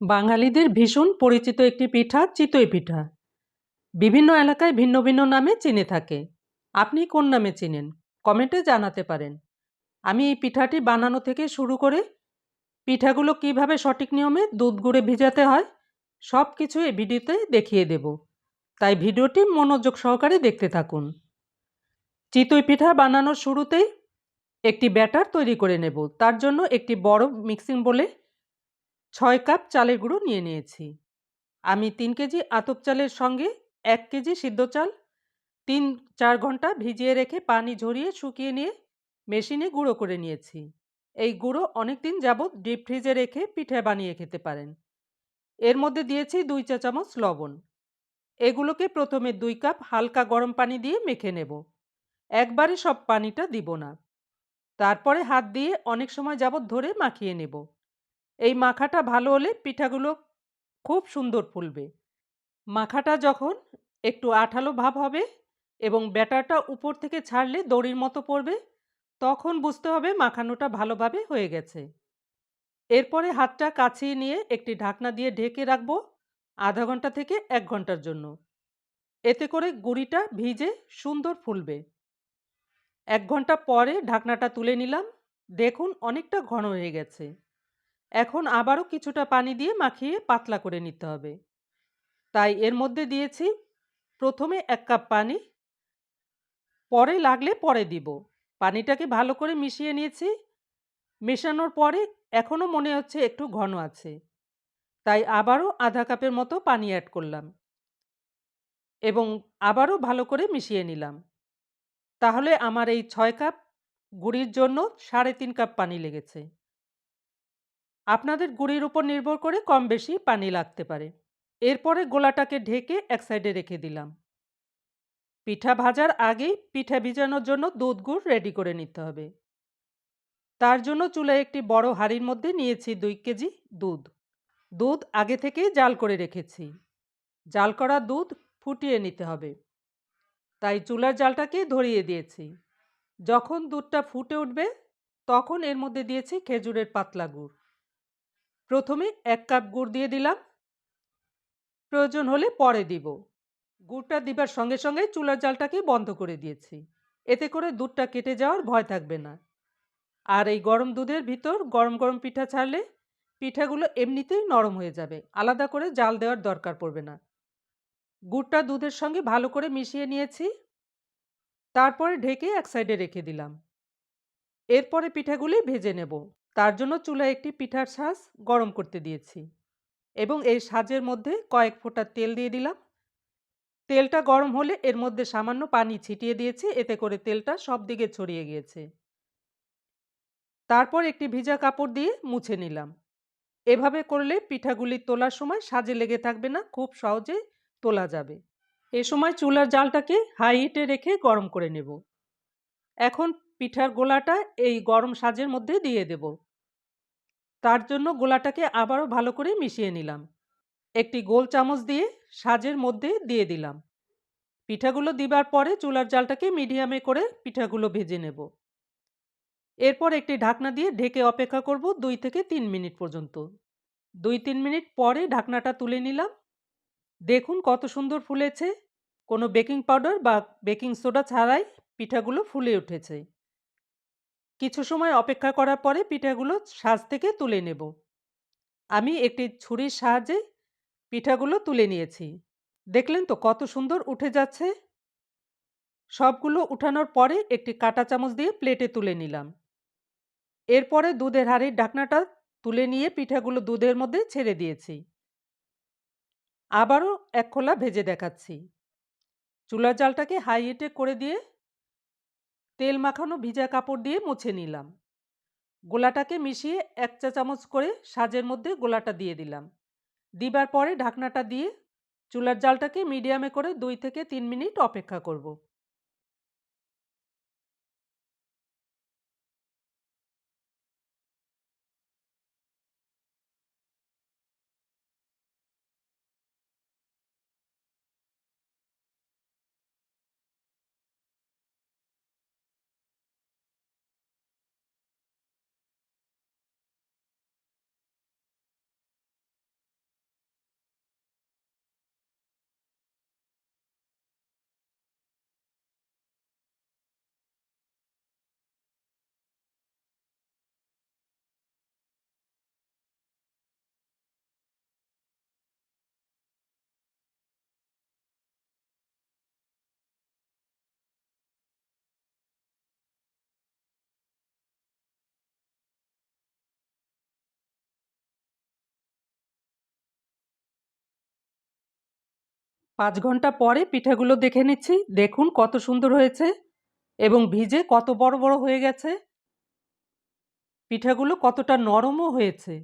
বাঙালিদের ভীষণ পরিচিত একটি পিঠা চিতই পিঠা। বিভিন্ন এলাকায় ভিন্ন ভিন্ন নামে চিনে থাকে। আপনি কোন নামে চিনেন? কমেন্টে জানাতে পারেন। আমি এই পিঠাটি বানানো থেকে শুরু করে পিঠাগুলো কীভাবে সঠিক নিয়মে দুধ গুঁড়ে ভিজাতে হয় সব কিছু এই ভিডিওতে দেখিয়ে দেব। তাই ভিডিওটি মনোযোগ সহকারে দেখতে থাকুন। চিতই পিঠা বানানোর শুরুতেই একটি ব্যাটার তৈরি করে নেব। তার জন্য একটি বড় মিক্সিং বলে ছয় কাপ চালের গুঁড়ো নিয়ে নিয়েছি। আমি তিন কেজি আতপ চালের সঙ্গে এক কেজি সিদ্ধ চাল, তিন, চার ঘণ্টা ভিজিয়ে রেখে পানি ঝরিয়ে শুকিয়ে নিয়ে মেশিনে গুঁড়ো করে নিয়েছি। এই গুঁড়ো অনেক দিন যাবৎ ডিপ ফ্রিজে রেখে পিঠে বানিয়ে খেতে পারেন। এর মধ্যে দিয়েছি দুই চা চামচ লবণ। এগুলোকে প্রথমে দুই কাপ হালকা গরম পানি দিয়ে মেখে নেব। একবারে সব পানিটা দিব না। তারপরে হাত দিয়ে অনেক সময় যাবৎ ধরে মাখিয়ে নেব। এই মাখাটা ভালো হলে পিঠাগুলো খুব সুন্দর ফুলবে। মাখাটা যখন একটু আঠালো ভাব হবে এবং ব্যাটারটা উপর থেকে ছাড়লে দড়ির মতো পড়বে, তখন বুঝতে হবে মাখানোটা ভালোভাবে হয়ে গেছে। এরপরে হাতটা কাছিয়ে নিয়ে একটি ঢাকনা দিয়ে ঢেকে রাখব আধা ঘণ্টা থেকে এক ঘণ্টার জন্য। এতে করে গুঁড়িটা ভিজে সুন্দর ফুলবে। এক ঘণ্টা পরে ঢাকনাটা তুলে নিলাম। দেখুন অনেকটা ঘন হয়ে গেছে। এখন আবারও কিছুটা পানি দিয়ে মাখিয়ে পাতলা করে নিতে হবে। তাই এর মধ্যে দিয়েছি প্রথমে এক কাপ পানি। পরে লাগলে পরে দিব। পানিটাকে ভালো করে মিশিয়ে নিয়েছি। মেশানোর পরে এখনও মনে হচ্ছে একটু ঘন আছে। তাই আবারও আধা কাপের মতো পানি অ্যাড করলাম। এবং আবারও ভালো করে মিশিয়ে নিলাম। তাহলে আমার এই ছয় কাপ গুড়ির জন্য সাড়ে তিন কাপ পানি লেগেছে। আপনাদের গুঁড়ির উপর নির্ভর করে কম বেশি পানি লাগতে পারে। এরপরে গোলাটাকে ঢেকে এক সাইডে রেখে দিলাম। পিঠা ভাজার আগেই পিঠা ভিজানোর জন্য দুধ গুড় রেডি করে নিতে হবে। তার জন্য চুলায় একটি বড় হাঁড়ির মধ্যে নিয়েছি দুই কেজি দুধ। দুধ আগে থেকেই জাল করে রেখেছি। জাল করা দুধ ফুটিয়ে নিতে হবে। তাই চুলার জালটাকে ধরিয়ে দিয়েছি। যখন দুধটা ফুটে উঠবে, তখন এর মধ্যে দিয়েছি খেজুরের পাতলা গুড়। প্রথমে এক কাপ গুড় দিয়ে দিলাম। প্রয়োজন হলে পরে দিব। গুড়টা দিবার সঙ্গে সঙ্গে চুলার জালটাকে বন্ধ করে দিয়েছি। এতে করে দুধটা কেটে যাওয়ার ভয় থাকবে না। আর এই গরম দুধের ভিতর গরম গরম পিঠা ছাড়লে পিঠাগুলো এমনিতেই নরম হয়ে যাবে। আলাদা করে জাল দেওয়ার দরকার পড়বে না। গুড়টা দুধের সঙ্গে ভালো করে মিশিয়ে নিয়েছি। তারপরে ঢেকে এক সাইডে রেখে দিলাম। এরপরে পিঠাগুলি ভেজে নেব। তার জন্য চুলায় একটি পিঠার সাজ গরম করতে দিয়েছি এবং এই সাজের মধ্যে কয়েক ফোঁটা তেল দিয়ে দিলাম। তেলটা গরম হলে এর মধ্যে সামান্য পানি ছিটিয়ে দিয়েছি, এতে করে তেলটা সব দিকে ছড়িয়ে গিয়েছে। তারপর একটি ভিজা কাপড় দিয়ে মুছে নিলাম। এভাবে করলে পিঠাগুলি তোলার সময় সাজে লেগে থাকবে না, খুব সহজে তোলা যাবে। এ সময় চুলার জালটাকে হাই হিটে রেখে গরম করে নেব। এখন পিঠার গোলাটা এই গরম সাজের মধ্যে দিয়ে দেব। তার জন্য গোলাটাকে আবারও ভালো করে মিশিয়ে নিলাম। একটি গোল চামচ দিয়ে সাজের মধ্যে দিয়ে দিলাম। পিঠাগুলো দিবার পরে চুলার জালটাকে মিডিয়ামে করে পিঠাগুলো ভেজে নেব। এরপর একটি ঢাকনা দিয়ে ঢেকে অপেক্ষা করব দুই থেকে তিন মিনিট পর্যন্ত। দুই তিন মিনিট পরে ঢাকনাটা তুলে নিলাম। দেখুন কত সুন্দর ফুলেছে। কোনো বেকিং পাউডার বা বেকিং সোডা ছাড়াই পিঠাগুলো ফুলে উঠেছে। কিছু সময় অপেক্ষা করার পরে পিঠাগুলো সাজ থেকে তুলে নেব। আমি একটি ছুরির সাহায্যে পিঠাগুলো তুলে নিয়েছি। দেখলেন তো কত সুন্দর উঠে যাচ্ছে। সবগুলো উঠানোর পরে একটি কাটা চামচ দিয়ে প্লেটে তুলে নিলাম। এরপরে দুধের হাড়ির ঢাকনাটা তুলে নিয়ে পিঠাগুলো দুধের মধ্যে ছেড়ে দিয়েছি। আবারও এক খোলা ভেজে দেখাচ্ছি। চুলার জালটাকে হাই হিটে করে দিয়ে তেল মাখানো ভিজা কাপড় দিয়ে মুছে নিলাম। গোলাটাকে মিশিয়ে এক চা চামচ করে সাজের মধ্যে গোলাটা দিয়ে দিলাম। দিবার পরে ঢাকনাটা দিয়ে চুলার জালটাকে মিডিয়ামে করে দুই থেকে তিন মিনিট অপেক্ষা করব। পাঁচ ঘণ্টা পরে পিঠাগুলো দেখে নিচ্ছি। দেখুন কত সুন্দর হয়েছে এবং ভিজে কত বড় বড় হয়ে গেছে। পিঠাগুলো কতটা নরমও হয়েছে।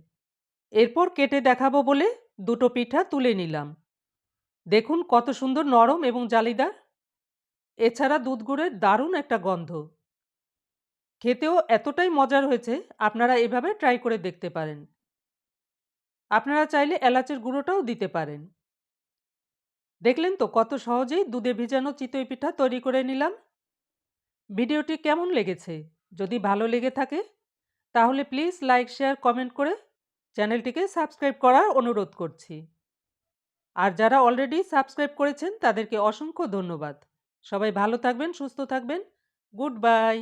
এরপর কেটে দেখাবো বলে দুটো পিঠা তুলে নিলাম। দেখুন কত সুন্দর নরম এবং জালিদার। এছাড়া দুধ গুড়ের দারুণ একটা গন্ধ। খেতেও এতটাই মজার হয়েছে, আপনারা এভাবে ট্রাই করে দেখতে পারেন। আপনারা চাইলে এলাচের গুঁড়োটাও দিতে পারেন। দেখলেন তো কত সহজেই দুধে ভিজানো চিতই পিঠা তৈরি করে নিলাম? ভিডিওটি কেমন লেগেছে? যদি ভালো লেগে থাকে, তাহলে প্লিজ লাইক, শেয়ার, কমেন্ট করে চ্যানেলটিকে সাবস্ক্রাইব করার অনুরোধ করছি। আর যারা অলরেডি সাবস্ক্রাইব করেছেন, তাদেরকে অসংখ্য ধন্যবাদ। সবাই ভালো থাকবেন, সুস্থ থাকবেন। Good bye.